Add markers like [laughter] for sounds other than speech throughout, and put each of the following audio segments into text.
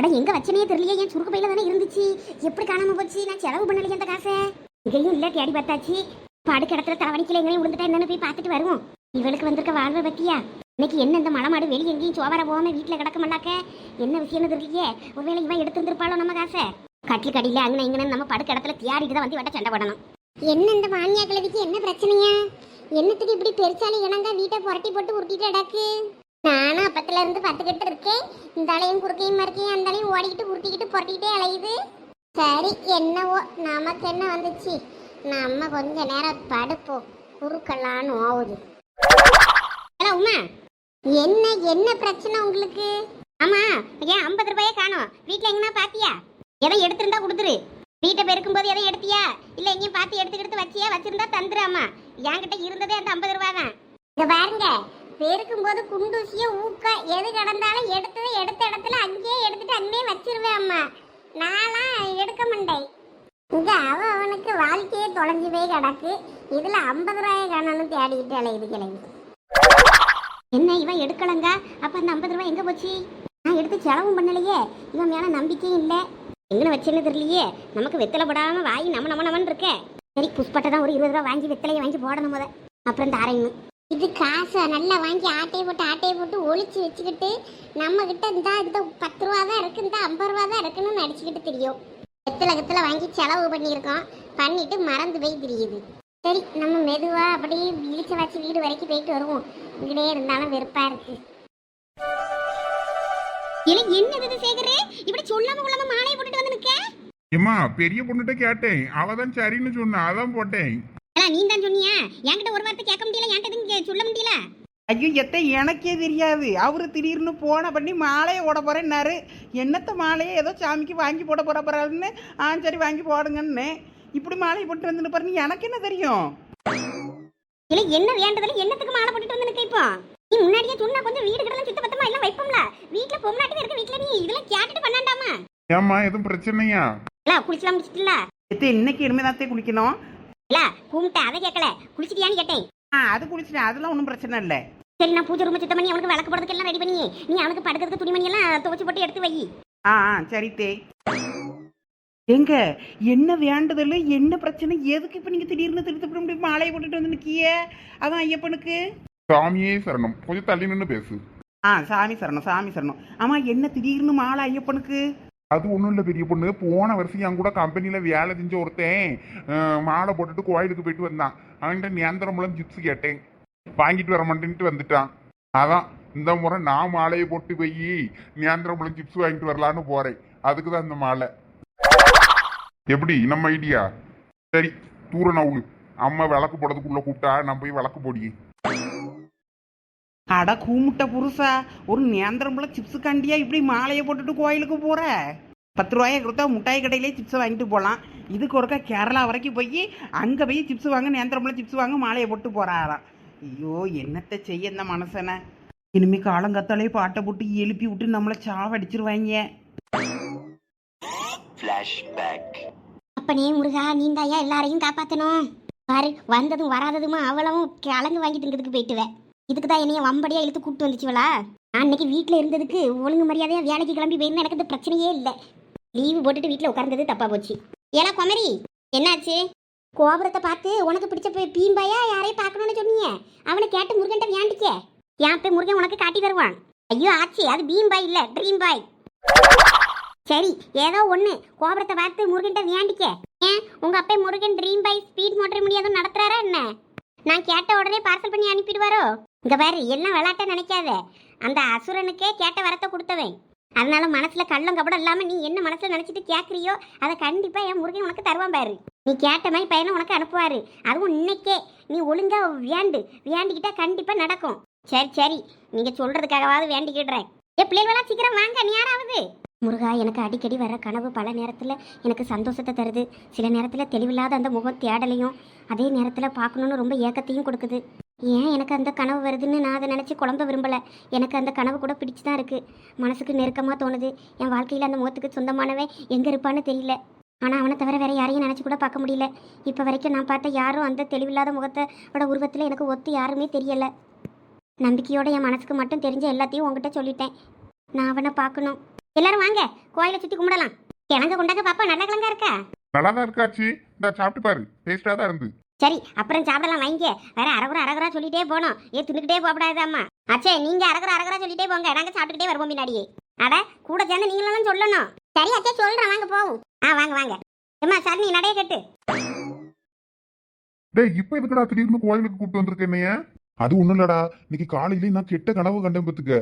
அட எங்க வச்சனே தெரியலையே என் சுருக்கு பையில தானே இருந்துச்சு? எப்படி காணாம போச்சு? நான் செலவு பண்ணலையே அந்த காசை. இங்கேயும் இல்ல தேடி பார்த்தாச்சு. படுக்க இடத்துல தலைவணிக்கல எங்கேயும் விழுந்துட்டா என்னன்னு போய் பார்த்துட்டு வருவோம். இவளுக்கு வந்திருக்க வாழ்வை பத்தியா? இன்னைக்கு என்ன இந்த மலமாடு வெளியே எங்கேயும் சோவர போகாம வீட்டில் கிடக்க மாட்டாக்க? என்ன விஷயம்னு தெரியலையே? ஒருவேளை இவன் எடுத்துருந்துருப்பாளோ நம்ம காசை? கட்டில் கடியில அங்கே இங்கன்னு நம்ம படுக்க இடத்துல தியாடிட்டு தான் வந்து வட்ட சண்டை போடணும். என்ன இந்த மானியா கிழவிக்கு என்ன பிரச்சனையா? என்னத்துக்கு இப்படி பெருசாலி இணங்க வீட்டை புரட்டி போட்டு உருட்டிட்டு அடக்கு நானும் அப்பத்துல இருந்து பார்த்துக்கிட்டு இருக்கேன். இந்த அலையும் குறுக்கையும் மறுக்கையும் அந்த அலையும் ஓடிக்கிட்டு உருட்டிக்கிட்டு புரட்டிக்கிட்டே அலையுது. சரி என்னவோ? நமக்கு என்ன வந்துச்சு? நம்ம கொஞ்ச நேரம் படுப்போம். குறுக்கலான்னு ஆகுது ஹலோ உமா. என்ன என்ன பிரச்சனை உங்களுக்கு? ஆமா ஏன் ஐம்பது ரூபாயே காணோம். வீட்டில் எங்கன்னா பாத்தியா? எதை எடுத்திருந்தா கொடுத்துரு. வீட்டை பெருக்கும் போது எதை எடுத்தியா? இல்ல எங்கேயும் பார்த்து எடுத்துக்கிட்டு வச்சியா? வச்சிருந்தா தந்துராமா என்கிட்ட இருந்ததே அந்த ஐம்பது ரூபா தான் இங்க பாருங்க. பெருக்கும் போது குண்டூசிய ஊக்க எது கிடந்தாலும் எடுத்ததை எடுத்த இடத்துல அங்கேயே எடுத்துட்டு அங்கேயே வச்சிருவேன் அம்மா. நான்லாம் எடுக்க மாட்டேன். இங்க அவ அவனுக்கு வாழ்க்கையே தொலைஞ்சு போய் கிடக்கு. இதுல ஐம்பது ரூபாய் காணணும் தேடிக்கிட்டு இது கிளம்பி என்ன இவன் எடுக்கலங்க? அப்ப அந்த ஐம்பது ரூபாய் எங்க போச்சு? நான் எடுத்து செலவும் பண்ணலையே. இவன் மேல நம்பிக்கையும் இல்லை. எங்கன வச்சேன்னு தெரியலையே. நமக்கு வெத்தலை போடாம வாய் நம்ம நம்ம நம்மன்னு இருக்கே. சரி புஷ்பட்டை தான் ஒரு இருபது ரூபா வாங்கி வெத்தலையை வாங்கி போடணும் முத. அப்புறம் தாரையணும் இது காசை நல்லா வாங்கி ஆட்டையை போட்டு ஆட்டையை போட்டு ஒழிச்சு வச்சுக்கிட்டு நம்ம கிட்ட இருந்தா இந்த பத்து ரூபா தான் இருக்கு இந்த ஐம்பது ரூபா தான் இருக்குன்னு நடிச்சுக்கிட்டு தெரியும். எத்தலை கத்தில் வாங்கி செலவு பண்ணியிருக்கோம். பண்ணிட்டு மறந்து போய் தெரியுது. சரி நம்ம மெதுவா அப்படியே வீழ்ச்சி வச்சு வீடு வரைக்கும் போயிட்டு வருவோம். இங்கடே இருந்தாலும் வெறுப்பா இருக்கு. இல்லை என்ன இது சேகரே? இப்படி சொல்லாம கொள்ளாம மாலையை போட்டுட்டு வந்து நிக்க? ஏம்மா பெரிய பொண்ணுகிட்ட கேட்டேன். அவ தான் சரின்னு சொன்னா அதான் போட்டேன். நீ தான் சொன்னியா. என்கிட்ட ஒரு வார்த்தை கேட்க முடியல என்கிட்ட எதுவும் சொல்ல முடியல. ஐயோ எத்த எனக்கே தெரியாது. அவரு திடீர்னு போன பண்ணி மாலையை ஓட போறேன்னாரு. என்னத்த மாலையை ஏதோ சாமிக்கு வாங்கி போட போற போறாருன்னு ஆ சரி வாங்கி போடுங்கன்னு. இப்படி மாலையை போட்டு வந்து பாருங்க எனக்கு என்ன தெரியும்? இல்ல என்ன வேண்டதில்ல என்னத்துக்கு மாலை போட்டுட்டு வந்து இப்போ? நீ முன்னாடியே சொன்னா கொஞ்சம் வீடு கிடலாம் சுத்த பத்தமா எல்லாம் வைப்போம்ல. வீட்டுல பொம்னாட்டி இருக்க வீட்டுல நீ இதெல்லாம் கேட்டுட்டு பண்ணாண்டாமா? ஏம்மா எதுவும் பிரச்சனையா? இல்ல குளிச்சலாம் முடிச்சிட்டுல எத்த இன்னைக்கு இனிமேதாத்தே குளிக்கணும். இல்ல கும்பிட்டேன் அதை கேட்கல. குளிச்சிட்டியான்னு கேட்டேன். ஆ அது குளிச்சிட்டேன். அதெல்லாம் ஒன்றும் பிரச்சனை இல்லை. சரி நான் பூஜை ரூம் சுத்தம் பண்ணி அவனுக்கு விளக்கு போடுறதுக்கு எல்லாம் ரெடி பண்ணி நீ அவனுக்கு படுக்கிறதுக்கு துணிமணி எல்லாம் துவச்சு போட்டு எடுத்து வை. ஆ ஆ சரி தே. எங்க என்ன வேண்டுதல் என்ன பிரச்சனை எதுக்கு இப்ப நீங்க திடீர்னு திருத்து இப்படி மாலையை போட்டுட்டு வந்து நிக்கிய? அதான் ஐயப்பனுக்கு. சாமியே சரணம். கொஞ்சம் தள்ளி நின்று பேசு. ஆ சாமி சரணம் சாமி சரணம். ஆமா என்ன திடீர்னு மாலை ஐயப்பனுக்கு? அது ஒன்றும் இல்லை பெரிய பொண்ணு. போன வருஷம் என் கூட கம்பெனியில் வேலை செஞ்ச ஒருத்தன் மாலை போட்டுட்டு கோயிலுக்கு போயிட்டு வந்தான். அவன்கிட்ட நேந்திரமுலம் சிப்ஸ் கேட்டேன். வாங்கிட்டு வர மாட்டேன்ட்டு வந்துட்டான். அதான் இந்த முறை நான் மாலையை போட்டு போய் நேந்திரமுலம் சிப்ஸ் வாங்கிட்டு வரலான்னு போகிறேன் அதுக்கு தான் இந்த மாலை. எப்படி நம்ம ஐடியா சரி தூர நவுளு அம்மா விளக்கு போடுறதுக்குள்ளே கூப்பிட்டா நான் போய் விளக்கு போடியே. அட கூமுட்ட புருஷா ஒரு நேந்திரம்புல சிப்ஸ் கண்டியா இப்படி மாலையை போட்டுட்டு கோயிலுக்கு போற? பத்து ரூபாயை கொடுத்தா முட்டாய் கடையிலே சிப்ஸ் வாங்கிட்டு போகலாம் இதுக்கு ஒருக்கா கேரளா வரைக்கும் போய் அங்கே போய் சிப்ஸ் வாங்க நேந்திரம்புல சிப்ஸ் வாங்க மாலையை போட்டு போறாராம். ஐயோ என்னத்தை செய்ய இந்த மனசனை இனிமே காலங்கத்தாலே பாட்டை போட்டு எழுப்பி விட்டு நம்மளை சாவடிச்சிருவாங்க. Flashback. அப்பனே முருகா நீந்தாயா எல்லாரையும் காப்பாத்தணும். பாரு வந்ததும் வராததுமா அவளவும் கலந்து வாங்கி திங்கிறதுக்கு போயிட்டுவேன் இதுக்கு தான் என்னைய வம்படியாக இழுத்து கூப்பிட்டு வந்துச்சுவளா? நான் அன்னைக்கு வீட்டில் இருந்ததுக்கு ஒழுங்கு மரியாதையாக வேலைக்கு கிளம்பி போயிருந்தா எனக்கு இந்த பிரச்சனையே இல்லை. லீவு போட்டுட்டு வீட்டில் உட்கார்ந்தது தப்பாக போச்சு. ஏலா குமரி என்னாச்சு? கோபுரத்தை பார்த்து உனக்கு பிடிச்ச பீ- பீம்பாயா யாரையும் பார்க்கணும்னு சொன்னீங்க. அவனை கேட்டு முருகன்ட்ட வியாண்டிக்க. ஏன் போய் முருகன் உனக்கு காட்டி தருவான். ஐயோ ஆச்சு அது பீம்பாய் இல்லை ட்ரீம் பாய் சரி ஏதோ ஒன்று கோபுரத்தை பார்த்து முருகன்ட்ட வியாண்டிக்க. ஏன்? உங்கள் அப்பா Murugan dream by speed motor முடியாதும் நடத்துறாரா என்ன? நான் கேட்ட உடனே பார்சல் பண்ணி அனுப்பிடுவாரோ? இங்க பாரு எல்லாம் விளாட்ட நினைக்காத. அந்த அசுரனுக்கே கேட்ட வரத்தை கொடுத்தவன். அதனால மனசுல கள்ளம் கபடம் இல்லாம நீ என்ன மனசுல நினைச்சிட்டு கேட்குறியோ அதை கண்டிப்பா என் முருகன் உனக்கு தருவான் பாரு. நீ கேட்ட மாதிரி பையனை உனக்கு அனுப்புவாரு. அதுவும் இன்னைக்கே. நீ ஒழுங்கா வேண்டு வேண்டிக்கிட்டா கண்டிப்பா நடக்கும். சரி சரி நீங்க சொல்கிறதுக்காகவாவது வேண்டிக்கிடுறேன். ஏ பிள்ளைகளா சீக்கிரம் வாங்க நீ யாராவது? முருகா எனக்கு அடிக்கடி வர கனவு பல நேரத்தில் எனக்கு சந்தோஷத்தை தருது. சில நேரத்தில் தெளிவில்லாத அந்த முகம் தேடலையும் அதே நேரத்தில் பார்க்கணுன்னு ரொம்ப ஏக்கத்தையும் கொடுக்குது. ஏன் எனக்கு அந்த கனவு வருதுன்னு நான் அதை நினச்சி குழம்ப விரும்பலை? எனக்கு அந்த கனவு கூட பிடிச்சி தான் இருக்குது மனசுக்கு நெருக்கமாக தோணுது. என் வாழ்க்கையில் அந்த முகத்துக்கு சொந்தமானவன் எங்கே இருப்பான்னு தெரியல. ஆனால் அவனை தவிர வேற யாரையும் நினச்சி கூட பார்க்க முடியல. இப்போ வரைக்கும் நான் பார்த்த யாரும் அந்த தெளிவில்லாத முகத்தோட உருவத்தில் எனக்கு ஒத்து யாருமே தெரியலை. நம்பிக்கையோட என் மனசுக்கு மட்டும் தெரிஞ்ச எல்லாத்தையும் உங்ககிட்ட சொல்லிட்டேன். நான் அவனை பார்க்கணும். எல்லாரும் வாங்க. கோயிலை சுற்றி கும்பிடலாம். கிழங்க கொண்டாங்க பாப்பா நல்ல கிழங்கா இருக்கா? நல்லா தான் இருக்காச்சு இந்த சாப்பிட்டு பாரு. டேஸ்டாக தான் இருந்து. சரி அப்புறம் சாப்பிடலாம் வாங்க. வேற அரகுரா அரகுரா சொல்லிட்டே போனோம் ஏ தின்னுக்கிட்டே போகப்படாது அம்மா. அச்சே நீங்க அரகுரா அரகுரா சொல்லிட்டே போங்க. நாங்க சாப்பிட்டுக்கிட்டே வருவோம் பின்னாடியே அட கூட சேர்ந்து நீங்களும் சொல்லணும். சரி அச்சே சொல்றேன். வாங்க போவோம். ஆ வாங்க வாங்க. ஏம்மா சார் நீ நடைய கட்டு. டேய் இப்போ எதுக்குடா திடீர்னு கோயிலுக்கு கூப்பிட்டு வந்திருக்க என்னைய? அது ஒண்ணும் இல்லடா. இன்னைக்கு காலையில நான் கெட்ட கனவு கண்டேன் பத்துக்க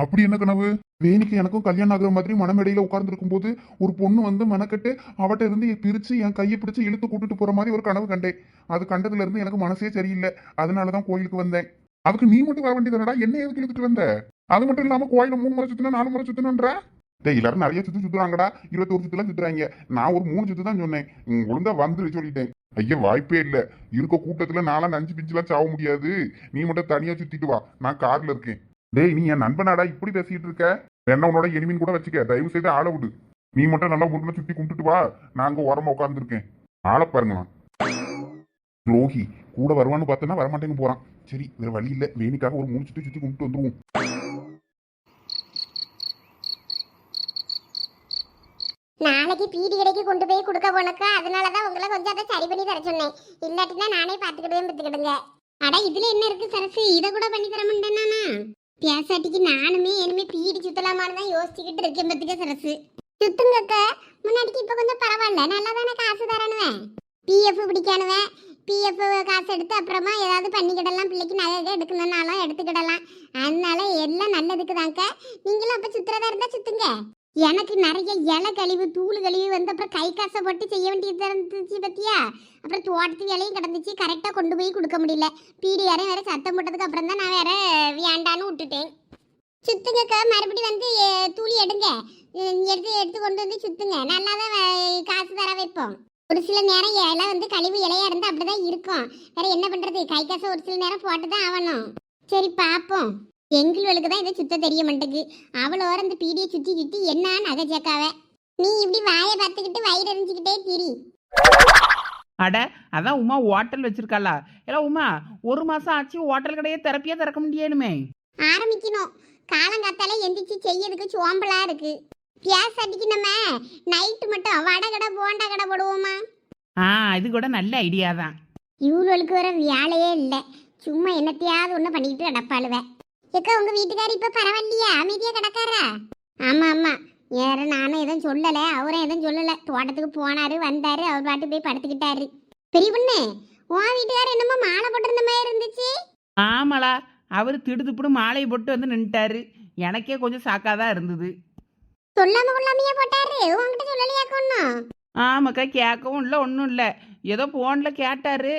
அப்படி என்ன கனவு? வேணிக்கு எனக்கும் கல்யாணம் ஆகுற மாதிரி மனமேடையில உட்கார்ந்துருக்கும் போது ஒரு பொண்ணு வந்து மனக்கட்டு அவட்ட இருந்து பிரிச்சு என் கையை பிடிச்சு இழுத்து கூட்டிட்டு போற மாதிரி ஒரு கனவு கண்டேன். அது கண்டதுல இருந்து எனக்கு மனசே சரியில்லை. அதனாலதான் கோயிலுக்கு வந்தேன். அதுக்கு நீ மட்டும் வர வேண்டியதுடா என்ன எதுக்கு இழுத்துட்டு வந்த? அது மட்டும் இல்லாம கோயில மூணு முறை சுத்தினா நாலு முறை சுத்தினன்ற டே எல்லாரும் நிறைய சுத்து சுத்துறாங்கடா. இருபத்தோரு சுத்துலாம் சுத்துறாங்க. நான் ஒரு மூணு சுத்து தான் சொன்னேன். ஒழுங்கா வந்துரு சொல்லிட்டேன். ஐயா வாய்ப்பே இல்ல. இருக்க கூட்டத்துல நாலாம் அஞ்சு பிஞ்சுலாம் சாவ முடியாது. நீ மட்டும் தனியா சுத்திட்டு வா. நான் கார்ல இருக்கேன். டேய் நீ என் நண்பனாடா இப்படி பேசிட்டு இருக்க? வேணா உன்னோட எனிமின் கூட வச்சுக்க தயவு செய்து ஆள விடு. நீ மட்டும் நல்லா உருண்டை சுத்தி கும்பிட்டுட்டு வா. நாங்க உரமா உட்காந்துருக்கேன் ஆளை பாருங்களா துரோகி கூட வருவான்னு பார்த்தனா வரமாட்டேன்னு போறான். சரி வேற வழி இல்லை. வேணிக்காக ஒரு மூணு சுத்தி சுத்தி கும்பிட்டு வந்துருவோம். நாளைக்கு பீடி கடைக்கு கொண்டு போய் கொடுக்க போனக்கா. அதனாலதான் உங்களை கொஞ்சம் அதை சரி பண்ணி தர சொன்னேன். இல்லாட்டினா நானே பாத்துக்கிடுவேன் பத்துக்கிடுங்க அட இதுல என்ன இருக்கு சரசு? இதை கூட பண்ணி தர மாட்டேனா பேசாட்டிக்கு நானுமே இனிமே பீடி சுத்தலாமான்னு தான் யோசிச்சுக்கிட்டு இருக்கேன் பத்துக்க சரசு. சுத்துங்கக்கா முன்னாடிக்கு இப்போ கொஞ்சம் பரவாயில்ல. நல்லா தானே காசு தரணுவேன்? பிஎஃப் பிடிக்கானுவேன். பிஎஃப் காசு எடுத்து அப்புறமா ஏதாவது பண்ணிக்கிடலாம். பிள்ளைக்கு நகை எது எடுக்கணும்னாலும் எடுத்துக்கிடலாம். அதனால எல்லாம் நல்லதுக்கு தாங்க நீங்களும் அப்போ சுத்துறதா இருந்தால் சுத்துங்க. எனக்கு நிறைய இலை கழிவு தூள் கழிவு வந்து அப்புறம் கை காசை போட்டு செய்ய வேண்டியது இருந்துச்சு பத்தியா? அப்புறம் தோட்டத்து வேலையும் கிடந்துச்சு. கரெக்டாக கொண்டு போய் கொடுக்க முடியல. பீடியாரையும் வேற சத்தம் போட்டதுக்கு அப்புறம் தான் நான் வேற வேண்டான்னு விட்டுட்டேன். சுத்துங்கக்கா மறுபடியும் வந்து தூளி எடுங்க. எடுத்து எடுத்து கொண்டு வந்து சுத்துங்க. நல்லா தான் காசு தர வைப்போம். ஒரு சில நேரம் இலை வந்து கழிவு இலையா இருந்து அப்படிதான் இருக்கும். வேற என்ன பண்றது? கை காசை ஒரு சில நேரம் போட்டு தான் ஆகணும் சரி பார்ப்போம். எங்களுக்கு தான் இதை சுத்த தெரிய மாட்டேங்குது. அவளோர இந்த பீடியை சுத்தி சுத்தி என்ன நகை சேர்க்காவ நீ இப்படி வாயை பார்த்துக்கிட்டு வயிறு எரிஞ்சுக்கிட்டே திரி. அட அதான் உமா ஹோட்டல் வச்சிருக்காளா? ஏலா உமா ஒரு மாசம் ஆச்சு ஹோட்டல் கடையே திறப்பியா திறக்க முடியணுமே? ஆரம்பிக்கணும். காலங்காத்தால எந்திரிச்சு செய்யறதுக்கு சோம்பலா இருக்கு. பியாசாட்டிக்கு நம்ம நைட்டு மட்டும் வடை கடை போண்டா கடை போடுவோமா? ஆ இது கூட நல்ல ஐடியா தான். இவளுக்கு வர வேலையே இல்லை. சும்மா என்னத்தையாவது ஒன்று பண்ணிக்கிட்டு கிடப்பாளுவ. ஏக்கா உங்க வீட்டுக்காரி இப்ப பரவாயில்லையா? அமைதியா கிடக்காரா? ஆமா ஆமா. வேற நானும் எதுவும் சொல்லல. அவரும் எதுவும் சொல்லல. தோட்டத்துக்கு போனாரு வந்தாரு. அவர் பாட்டு போய் படுத்துக்கிட்டாரு. பெரிய பொண்ணு உன் வீட்டுக்காரர் என்னமோ மாலை போட்டிருந்த மாதிரி இருந்துச்சு. ஆமாளா அவர் திடுதுப்புடு மாலையை போட்டு வந்து நின்ட்டாரு எனக்கே கொஞ்சம் சாக்காதான் இருந்தது. சொல்லாம கொள்ளாமையா போட்டாரு? உன்கிட்ட சொல்லலையா கொன்னும் ஆமாக்கா கேட்கவும் இல்லை ஒன்றும் இல்லை. ஏதோ ஃபோனில் கேட்டார்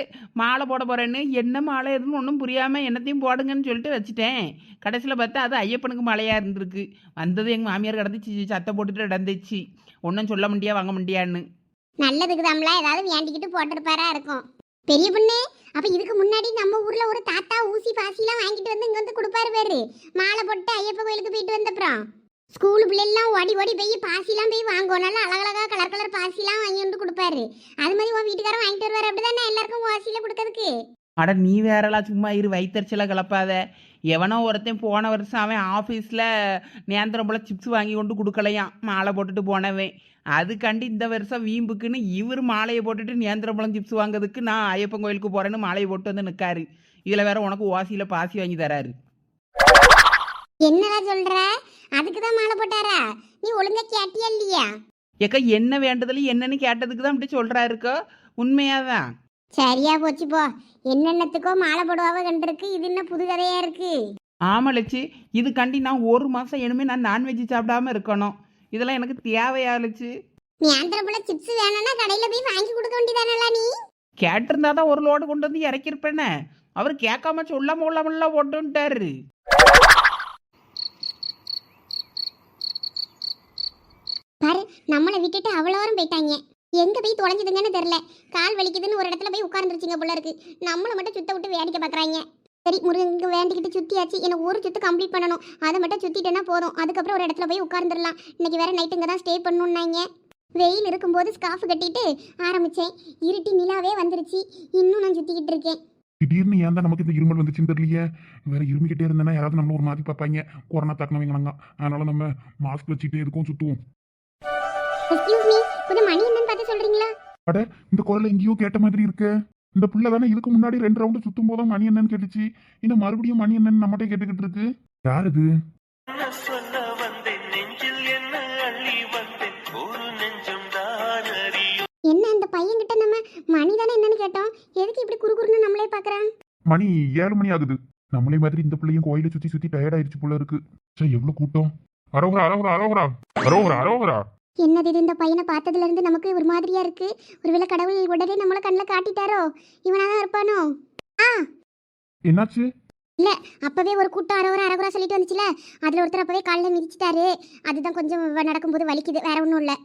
மாலை போட போகிறேன்னு என்ன மாலை எதுன்னு ஒன்றும் புரியாமல் என்னத்தையும் போடுங்கன்னு சொல்லிட்டு வச்சுட்டேன். கடைசியில் பார்த்தா அது ஐயப்பனுக்கு மலையாக இருந்திருக்கு. வந்தது எங்கள் மாமியார் கிடந்துச்சு சத்தம் போட்டுட்டு நடந்துச்சு. ஒன்றும் சொல்ல முடியா வாங்க முடியான்னு. நல்லதுக்கு தாம்ல ஏதாவது வேண்டிக்கிட்டு போட்டிருப்பாரா இருக்கும். பெரிய பொண்ணு அப்ப இதுக்கு முன்னாடி நம்ம ஊர்ல ஒரு தாத்தா ஊசி பாசிலாம் வாங்கிட்டு வந்து இங்க வந்து கொடுப்பாரு பேரு. மாலை போட்டு ஐயப்ப கோயிலுக்கு போயிட்டு வந்தப்புறம் ஸ்கூல் பிள்ளைலாம் ஓடி ஓடி போய் பாசிலாம் போய் வாங்குவோம் நல்லா அழகழகா கலர் கலர் பாசிலாம் வாங்கி வந்து கொடுப்பாரு. அது மாதிரி உன் வீட்டுக்காரன் வாங்கிட்டு வருவாரு. அப்படிதானே? எல்லாருக்கும் வாசியில கொடுக்கறதுக்கு அட நீ வேறலாம் சும்மா இரு வயிற்றுச்சலாக கிளப்பாத எவனோ ஒருத்தன் போன வருஷம் அவன் ஆஃபீஸில் நேந்திரம் போல் சிப்ஸ் வாங்கி கொண்டு கொடுக்கலையாம். மாலை போட்டுட்டு போனவன். அதுக்காண்டி இந்த வருஷம் வீம்புக்குன்னு இவர் மாலையை போட்டுட்டு நேந்திரம்பழம் சிப்ஸ் வாங்குறதுக்கு நான் ஐயப்பன் கோயிலுக்கு போகிறேன்னு மாலையை போட்டு வந்து நிற்காரு இதில் வேற உனக்கு ஓசியில் பாசி வாங்கி தராரு. என்னடா சொல்ற? அதுக்கு தான் மாலை போட்டாரா? நீ ஒழுங்கா கேட்டியா இல்லையா? ஏக்கா என்ன வேண்டதில்ல என்னன்னு கேட்டதுக்கு தான் அப்படி சொல்கிறாருக்கோ உண்மையாதான் சரியா போச்சு போ. என்னென்னத்துக்கோ மாலை போடுவாவ கண்டிருக்கு. இது என்ன புது கதையா இருக்கு? ஆமாம் லட்சி. இதுக்காண்டி நான் ஒரு மாதம் இனிமேல் நான் நான்வெஜ் சாப்பிடாம இருக்கணும். இதெல்லாம் எனக்கு தேவையா லட்சி? நீ ஆந்திரப்புல சிப்ஸ் வேணும்னா கடையில போய் வாங்கி கொடுக்க வேண்டியதானடா நீ? கேட்டிருந்தா தான் ஒரு லோடு கொண்டு வந்து இறக்கியிருப்பேனே. அவர் கேட்காம சொல்லாம கொள்ளாமலாம் போட்டுன்ட்டாரு பாரு நம்மளை விட்டுட்டு அவ்வளோரம் போயிட்டாங்க. எங்க போய் தொலைஞ்சதுங்கன்னு தெரியல. கால் வலிக்குதுன்னு ஒரு இடத்துல போய் உட்கார்ந்துருச்சிங்க போல இருக்கு. நம்மளை மட்டும் சுத்த விட்டு வேடிக்கை பார்க்குறாங்க. சரி முருகனுக்கு வேண்டிக்கிட்டு சுத்தியாச்சு. எனக்கு ஒரு சுத்து கம்ப்ளீட் பண்ணணும். அதை மட்டும் சுத்திட்டேன்னா போதும். அதுக்கப்புறம் ஒரு இடத்துல போய் உட்கார்ந்துடலாம். இன்னைக்கு வேற நைட்டு இங்கே தான் ஸ்டே பண்ணணுன்னாங்க வெயில் இருக்கும்போது ஸ்காஃப் கட்டிட்டு ஆரம்பித்தேன் இருட்டி நிலாவே வந்துருச்சு. இன்னும் நான் சுற்றிக்கிட்டு இருக்கேன். திடீர்னு ஏன் தான் நமக்கு இந்த இருமல் வந்துச்சுன்னு தெரியலையே? வேற இருமிக்கிட்டே இருந்தேன்னா யாராவது நம்மள ஒரு மாதிரி பார்ப்பாங்க. கொரோனா தாக்கினவங்களாங்க. அதனால நம்ம மாஸ்க் வச்சுட்டே இருக்கோம் சுற்றுவோம் எக்ஸ்கியூஸ் மீ கொஞ்சம் மணி என்னன்னு பார்த்து சொல்றீங்களா? அட இந்த குரல் எங்கேயோ கேட்ட மாதிரி இருக்கு. இந்த புள்ள தானே இதுக்கு முன்னாடி ரெண்டு ரவுண்டு சுத்தும் போதும் மணி என்னன்னு கேட்டுச்சு. இன்னும் மறுபடியும் மணி என்னன்னு நம்மகிட்ட கேட்டுக்கிட்டு இருக்கு. யார் இது? என்ன அந்த பையன்கிட்ட நம்ம மணி தானே என்னன்னு கேட்டோம்? எதுக்கு இப்படி குறுகுறுன்னு நம்மளே பார்க்கறான்? மணி ஏழு மணி ஆகுது. நம்மளே மாதிரி இந்த பிள்ளையும் கோயிலை சுத்தி சுத்தி டயர்ட் ஆயிடுச்சு போல இருக்கு. சே எவ்வளவு கூட்டம். அரோகரா அரோகரா அரோகரா. அரோகரா அரோகரா. என்னது இது? இந்த பையனை பார்த்ததுல இருந்து நமக்கு ஒரு மாதிரியா இருக்கு. ஒருவேளை கடவுள் உடனே நம்மள கண்ணில் காட்டிட்டாரோ? இவனாதான் இருப்பானோ? ஆ. என்னாச்சு? அப்பவே ஒரு கூட்டம் அரவரா அரகுரா சொல்லிட்டு வந்துச்சுல. அதுல ஒருத்தர் அப்பவே காலில் மிதிச்சிட்டாரு. அதுதான் கொஞ்சம் வ- நடக்கும்போது வலிக்குது. வேற ஒன்றும் இல்லை.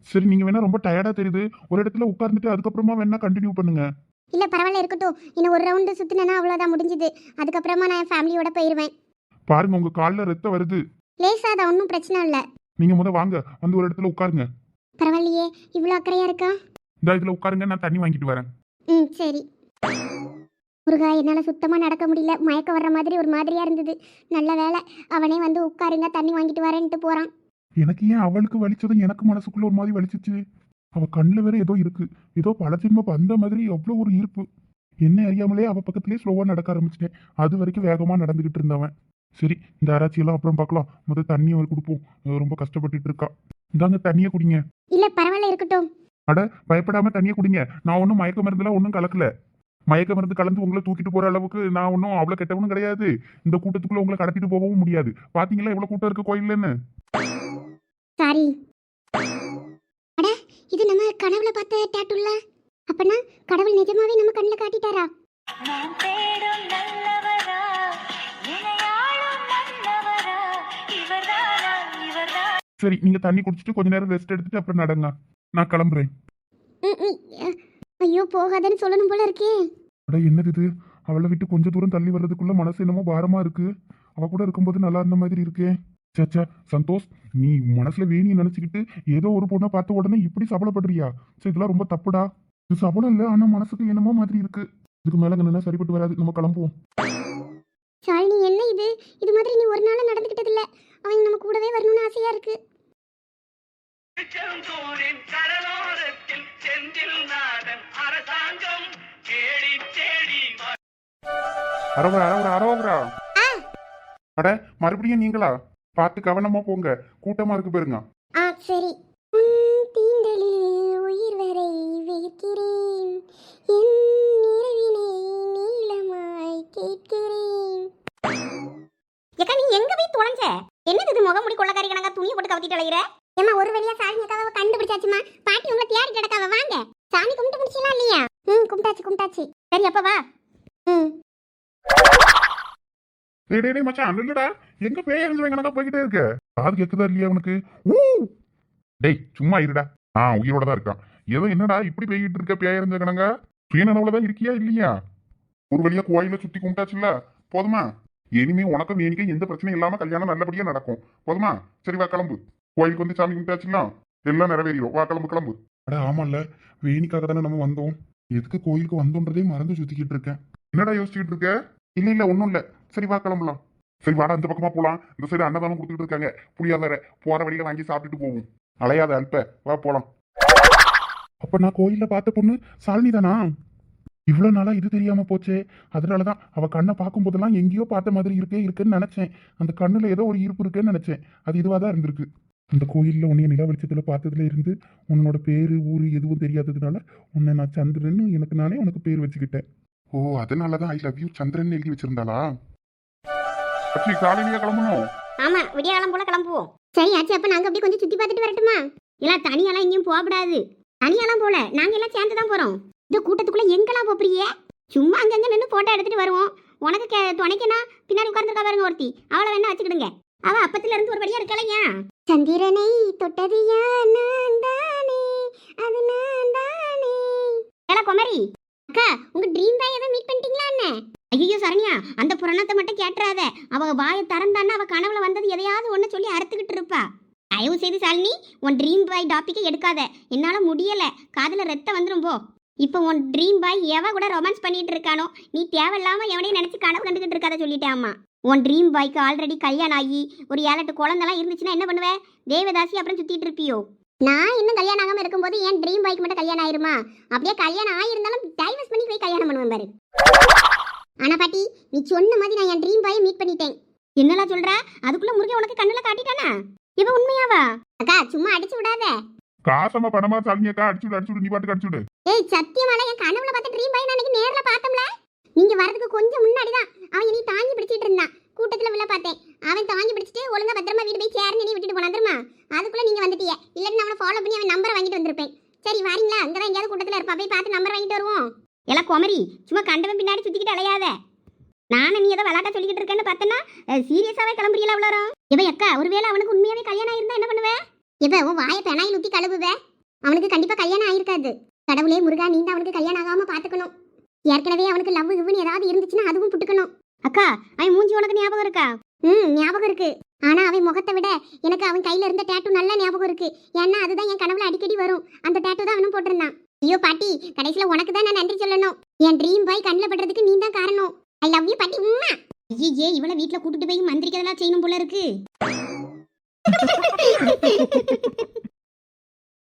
சரி நீங்க வேணா ரொம்ப டயர்டா தெரியுது. ஒரு இடத்துல உட்கார்ந்துட்டு அதுக்கப்புறமா வேணா கண்டினியூ பண்ணுங்க. இல்லை பரவாயில்ல இருக்கட்டும். இன்னும் ஒரு ரவுண்டு சுத்தினேன்னா அவ்வளோதான் முடிஞ்சுது. அதுக்கப்புறமா நான் என் ஃபேமிலியோட போயிடுவேன் பாருங்க உங்க கால்ல ரத்தம் வருது. லேசா தான் ஒன்றும் பிரச்சனை இல்லை. நீங்க முத வாங்க. வந்து ஒரு இடத்துல உட்காருங்க. பரவாயில்லையே. இவ்வளோ அக்கறையா இருக்கா? இந்த இதுல உட்காருங்க. நான் தண்ணி வாங்கிட்டு வரேன். ம் சரி. முருகா என்னால் சுத்தமாக நடக்க முடியல. மயக்கம் வர்ற மாதிரி ஒரு மாதிரியா இருந்தது. நல்ல வேலை அவனே வந்து உட்காருங்க. தண்ணி வாங்கிட்டு வரேன்ட்டு போகிறான் எனக்கு ஏன் அவளுக்கு வலிச்சதும் எனக்கு மனசுக்குள்ள ஒரு மாதிரி வலிச்சிச்சு? அவ கண்ணுல வேற ஏதோ இருக்கு. ஏதோ பல ஜென்மம் அந்த மாதிரி அவ்வளோ ஒரு ஈர்ப்பு. என்ன அறியாமலே அவ பக்கத்துலயே ஸ்லோவா நடக்க ஆரம்பிச்சிட்டேன். அது வரைக்கும் வேகமா நடந்துகிட்டு இருந்தவன். சரி இந்த ஆராய்ச்சியெல்லாம் அப்புறம் பார்க்கலாம். முதல் தண்ணி அவர் கொடுப்போம். ரொம்ப கஷ்டப்பட்டுட்டு இருக்கா. இந்தாங்க தண்ணியை குடிங்க. இல்லை பரவாயில்ல இருக்கட்டும். அட பயப்படாம தண்ணியை குடிங்க. நான் ஒன்றும் மயக்க மருந்துலாம் ஒன்றும் கலக்கல. மயக்க மருந்து கலந்து உங்களை தூக்கிட்டு போற அளவுக்கு நான் ஒன்றும் அவ்வளோ கெட்டவனும் கிடையாது. இந்த கூட்டத்துக்குள்ள உங்களை கடத்திட்டு போகவும் முடியாது. பாத்தீங்களா எவ்வளவு கூட்டம் இருக்கு கோயில்லன்னு? சாரி. அட இது நம்ம கனவுல பார்த்த டேட்டுல்ல அப்பனா கடவுள் நிஜமாவே நம்ம கண்ணில் காட்டிட்டாரா? நான் தேடும் நல்லவரா சரி நீங்க தண்ணி குடிச்சிட்டு கொஞ்ச நேரம் ரெஸ்ட் எடுத்துட்டு அப்புறம் நடங்க. நான் கிளம்புறேன். ஐயோ போகாதன்னு சொல்லணும் போல இருக்கே. அட என்னது இது? அவளை விட்டு கொஞ்ச தூரம் தள்ளி வர்றதுக்குள்ள மனசு என்னமோ பாரமா இருக்கு. அவ கூட இருக்கும்போது நல்லா இருந்த மாதிரி இருக்கே. சேச்சா சந்தோஷ் நீ மனசுல வேணியை நினைச்சுக்கிட்டு ஏதோ ஒரு பொண்ணை பார்த்த உடனே இப்படி சபலப்படுறியா? சரி இதெல்லாம் ரொம்ப தப்புடா. இது சபலம் இல்ல ஆனா மனசுக்கு என்னமோ மாதிரி இருக்கு. இதுக்கு மேல நின்னா சரிப்பட்டு வராது. நம்ம கிளம்புவோம். ஷாலினி என்ன இது? இது மாதிரி நீ ஒரு நாள் நடந்துக்கிட்டது இல்ல அவன் நம்ம கூடவே வரணும்னு ஆசையா இருக்கு. செந்தூரின் கடலோரத்தில் செந்தில் நாதன் அரசாங்கம் தேடி தேடி வ- அட மறுபடியும் நீங்களா? பார்த்து கவனமா போங்க. கூட்டமா இருக்கு பாருங்க. ஆ சரி. உன் தீண்டலில் உயிர் வரை வைக்கிறேன் என் நிறவினை நீளமாய் கேட்கிறேன். ஏக்கா நீ எங்க போய் தொலைஞ்ச? என்னது இது முகமுடி கொள்ளக்காரி கணக்கா? துணியை போட்டு கவுத்திட்டு அலையிற? ஏமா ஒரு வழியா சாமி அக்காவை கண்டுபிடிச்சாச்சுமா? பாட்டி உங்களை தேடி கிடக்காவ வாங்க. சாமி கும்பிட்டு முடிச்சீங்களா இல்லையா? ம் கும்பிட்டாச்சு கும்பிட்டாச்சு. சரி அப்ப வா. ம். டேய் டேய் டேய் மச்சான் இல்லடா எங்க பேய் இருந்து கணக்கா போய்கிட்டே இருக்க? காது கேக்குதா இல்லையா உனக்கு? ஊ! டேய் சும்மா இருடா. ஆ உயிரோட தான் இருக்கான். ஏதோ என்னடா இப்படி பேய்கிட்டு இருக்க பேய் இருந்து கணங்க? சுயநனவுல தான் இருக்கியா இல்லையா? ஒரு வழியா கோயில சுத்தி கும்பிட்டாச்சுல்ல? போதுமா? இனிமே உனக்கும் வேணிக்க எந்த பிரச்சனையும் இல்லாம கல்யாணம் நல்லபடியா நடக்கும். போதுமா? சரி வா கிளம்பு. கோயிலுக்கு வந்து சாமி கும்பிட்டாச்சுல எல்லாம் நிறைவேறிடும் வா கிளம்பு கிளம்பு. அட ஆமால்ல. வேணிக்காக தானே நம்ம வந்தோம். எதுக்கு கோயிலுக்கு வந்தோன்றதே மறந்து சுத்திக்கிட்டு இருக்கேன். என்னடா யோசிச்சுக்கிட்டு இருக்க? இல்ல இல்ல ஒண்ணும் இல்ல. சரி வா கிளம்பலாம். சரி வாடா இந்த பக்கமா போலாம். இந்த சைடு அன்னதானம் கொடுத்துட்டு இருக்காங்க. புளியாதர போற வழியில வாங்கி சாப்பிட்டுட்டு போவோம். அலையாத அல்ப. வா போலாம். அப்ப நான் கோயில்ல பார்த்த பொண்ணு சாலினி தானா இவ்வளவு நாளா இது தெரியாம போச்சே. அதனாலதான் அவ கண்ணை பார்க்கும் போதெல்லாம் எங்கேயோ பார்த்த மாதிரி இருக்கே இருக்குன்னு நினைச்சேன். அந்த கண்ணுல ஏதோ ஒரு ஈர்ப்பு இருக்குன்னு நினைச்சேன். அது இதுவா தான் இருந்திருக்கு. அந்த கோயில்ல உன்னைய நிலா வெளிச்சத்துல பார்த்ததுல இருந்து உன்னோட பேரு ஊரு எதுவும் தெரியாததுனால உன்னை நான் சந்திரன் எனக்கு நானே உனக்கு பேர் வச்சுக்கிட்டேன். ஓ அதனாலதான் ஐ லவ் யூ சந்திரன் எழுதி வச்சிருந்தாளா? அச்சி காலையிலேயே கிளம்பணும்? ஆமா விடியாலம் போல கிளம்புவோம். சரி ஆச்சு அப்ப நாங்க அப்படியே கொஞ்சம் சுத்தி பார்த்துட்டு வரட்டுமா? எல்லாம் தனியாலாம் எங்கேயும் போகக்கூடாது. தனியாலாம் போல. நாங்க எல்லாம் சேர்ந்து தான் போறோம். இந்த கூட்டத்துக்குள்ள எங்கெல்லாம் போப்பிரியே சும்மா அங்கங்க நின்று போட்டோ எடுத்துட்டு வருவோம். உனக்கு கே துணைக்கனா? பின்னாடி உட்கார்ந்துருக்கா பாருங்க ஒருத்தி. அவளை வேணா வச்சுக்கிடுங்க. அவ அப்பத்துல இருந்து ஒரு படியா இருக்கலையா சந்திரனை தொட்டது அது நான் ஏலா குமரி. அக்கா உங்க ட்ரீம் பாய் எதை மீட் பண்ணிட்டீங்களா என்ன? ஐயோ சரண்யா அந்த புராணத்தை மட்டும் கேட்டுறாத. அவ வாயை திறந்தான்னா அவ கனவுல வந்தது எதையாவது ஒன்று சொல்லி அறுத்துக்கிட்டு இருப்பா. தயவு செய்து சாலினி உன் ட்ரீம் பாய் டாப்பிக்கை எடுக்காத. என்னால் முடியல. காதில் ரத்தம் வந்துடும் போ. இப்போ உன் ட்ரீம் பாய் எவ கூட ரொமான்ஸ் பண்ணிட்டு இருக்கானோ நீ தேவையில்லாம எவனையும் நினைச்சு கனவு கண்டுகிட்டு இருக்காத சொல்லிட்டேன் அம்மா. உன் ட்ரீம் பாய்க்கு ஆல்ரெடி கல்யாணம் ஆகி ஒரு ஏழு எட்டு குழந்தெல்லாம் இருந்துச்சுன்னா என்ன பண்ணுவ? தேவதாசி அப்புறம் சுத்திட்டு இருப்பியோ? நான் இன்னும் கல்யாணம் ஆகாம இருக்கும்போது என் ட்ரீம் பாய்க்கு மட்டும் கல்யாணம் ஆயிருமா? அப்படியே கல்யாணம் ஆயிருந்தாலும் டைவர்ஸ் பண்ணி போய் கல்யாணம் பண்ணுவேன் பாரு. ஆனா பாட்டி நீ சொன்ன மாதிரி நான் என் ட்ரீம் பாயை மீட் பண்ணிட்டேன். என்னெல்லாம் சொல்ற? அதுக்குள்ள முருகன் உனக்கு கண்ணுல காட்டிட்டானா? இவ உண்மையாவா? அக்கா சும்மா அடிச்சு விடாத. காசமா பணமா சாலிங்கக்கா அடிச்சுடு அடிச்சுடு நீ பாட்டுக்கு அடிச்சுடு ஏய் சத்தியமால என் கனவுல பார்த்த ட்ரீம் பாய் நான் அன்னைக்கு நேர்ல பார்த்தோம்ல? நீங்க வரதுக்கு கொஞ்சம் முன்னாடி தான் அவன் என்னை தாங்கி பிடிச்சிட்டு இருந்தான். கூட்டத்துல உள்ள பார்த்தேன். அவன் தாங்கி பிடிச்சிட்டு ஒழுங்கா பத்திரமா வீடு போய் சேர்ந்து நீ விட்டுட்டு போனா தெரியுமா? அதுக்குள்ள நீங்க வந்துட்டீங்க இல்லன்னு அவனை ஃபாலோ பண்ணி அவன் நம்பரை வாங்கிட்டு வந்திருப்பேன். சரி வாரீங்களா? அங்கதான் எங்கேயாவது கூட்டத்துல இருப்பா. போய் பார்த்து நம்பர் வாங்கிட்டு வருவோம். எல்லாம் குமரி சும்மா கண்டவன் பின்னாடி சுத்திக்கிட்டு அலையாத. நானும் நீ ஏதோ விளாட்டா சொல்லிக்கிட்டு இருக்கேன்னு பார்த்தனா சீரியஸாவே கிளம்புறீங்களா அவ்வளோ இவ அக்கா ஒருவேளை அவனுக்கு உண்மையாவே கல்யாணம் ஆயிருந்தா என்ன பண்ணுவ? இவ உன் வாயை பெனாயில் ஊற்றி கழுவுவேன் அவனுக்கு கண்டிப்பா கல்யாணம் ஆயிருக்காது. கடவுளே முருகா நீ அவனுக்கு கல்யாணம் ஆகாம பாத்துக்கணும். ஏற்கனவே அவனுக்கு லவ் இவனு ஏதாவது இருந்துச்சுன்னா அதுவும் புட்டுக்கணும். அக்கா அவன் மூஞ்சி உனக்கு ஞாபகம் இருக்கா? ம் ஞாபகம் இருக்கு. ஆனா அவன் முகத்தை விட எனக்கு அவன் கையில இருந்த டேட்டு நல்ல ஞாபகம் இருக்கு. ஏன்னா அதுதான் என் கனவுல அடிக்கடி வரும். அந்த டேட்டு தான் அவனும் போட்டிருந்தான். ஐயோ பாட்டி கடைசியில உனக்கு தான் நான் நன்றி சொல்லணும். என் ட்ரீம் பாய் கண்ணில் படுறதுக்கு நீ தான் காரணம். ஐ லவ் யூ பாட்டி உம்மா. ஐயே இவளை வீட்ல கூட்டிட்டு போய் மந்திரிக்கிறதெல்லாம் செய்யணும் போல இருக்கு. [laughs]